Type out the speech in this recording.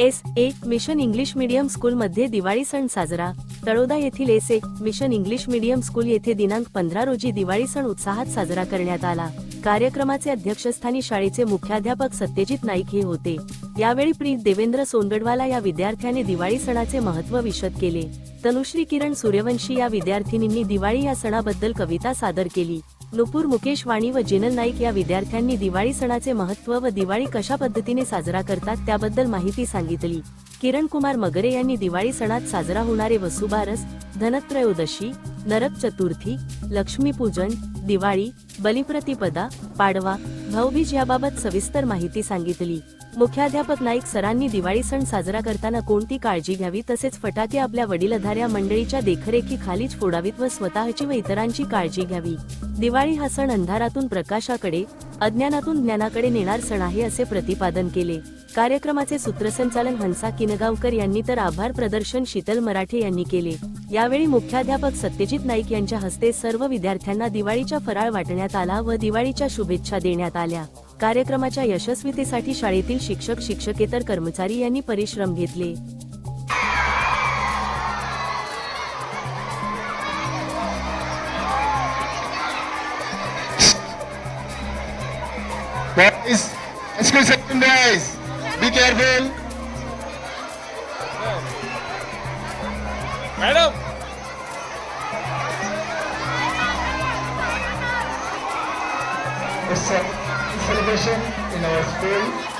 S A mission English medium स्कूलमध्ये दिवाळी सण साजरा. तळोदा येथील S A mission English medium school येथे दिनांक पंधरा रोजी दिवाळी सण उत्साहात साजरा करण्यात आला. कार्यक्रमाचे अध्यक्षस्थानी शाळेचे मुख्याध्यापक सत्यजित नाईक हे होते. यावेळी प्रीत देवेंद्र सोनगडवाला या विद्यार्थ्याने दिवाळी सणाचे महत्त्व विशद केले. तनुश्री किरण सूर्यवंशी या विद्यार्थिनींनी दिवाळी या सणाबद्दल कविता सादर केली. नुपूर मुकेश वाणी व जिनल नाईक या विद्यार्थ्यांनी दिवाळी सणाचे महत्त्व व दिवाळी कशा पद्धतीने साजरा करतात त्याबद्दल माहिती सांगितली. किरण कुमार मगरे यांनी दिवाळी सणात साजरा होणारे वसुबारस धनत्रयोदशी नरक चतुर्थी लक्ष्मीपूजन दिवाळी बलिप्रतिपदा पाडवा भाऊबीज याबाबत सविस्तर माहिती सांगितली. मुख्याध्यापक नाईक सरांनी दिवाळी सण साजरा करताना कोणती काळजी घ्यावी तसेच फटाके आपल्या वडीलधाऱ्या मंडळीच्या देखरेखीखालीच फोडावीत व स्वतःची व इतरांची काळजी घ्यावी. दिवाळी हा सण अंधारातून प्रकाशाकडे अज्ञानातून ज्ञानाकडे नेणार सण आहे असे प्रतिपादन केले. कार्यक्रमाचे सूत्रसंचालन हंसा किनगावकर यांनी तर आभार प्रदर्शन शीतल मराठे यांनी केले. यावेळी मुख्याध्यापक सत्यजित नाईक यांच्या हस्ते सर्व विद्यार्थ्यांना दिवाळीच्या फराळ वाटण्यात आला व दिवाळीच्या शुभेच्छा देण्यात आल्या. कार्यक्रमाच्या यशस्वीतेसाठी शाळेतील शिक्षक शिक्षकेतर कर्मचारी यांनी परिश्रम घेतले. Boys, school section boys, Be careful. madam. It's a celebration in our school.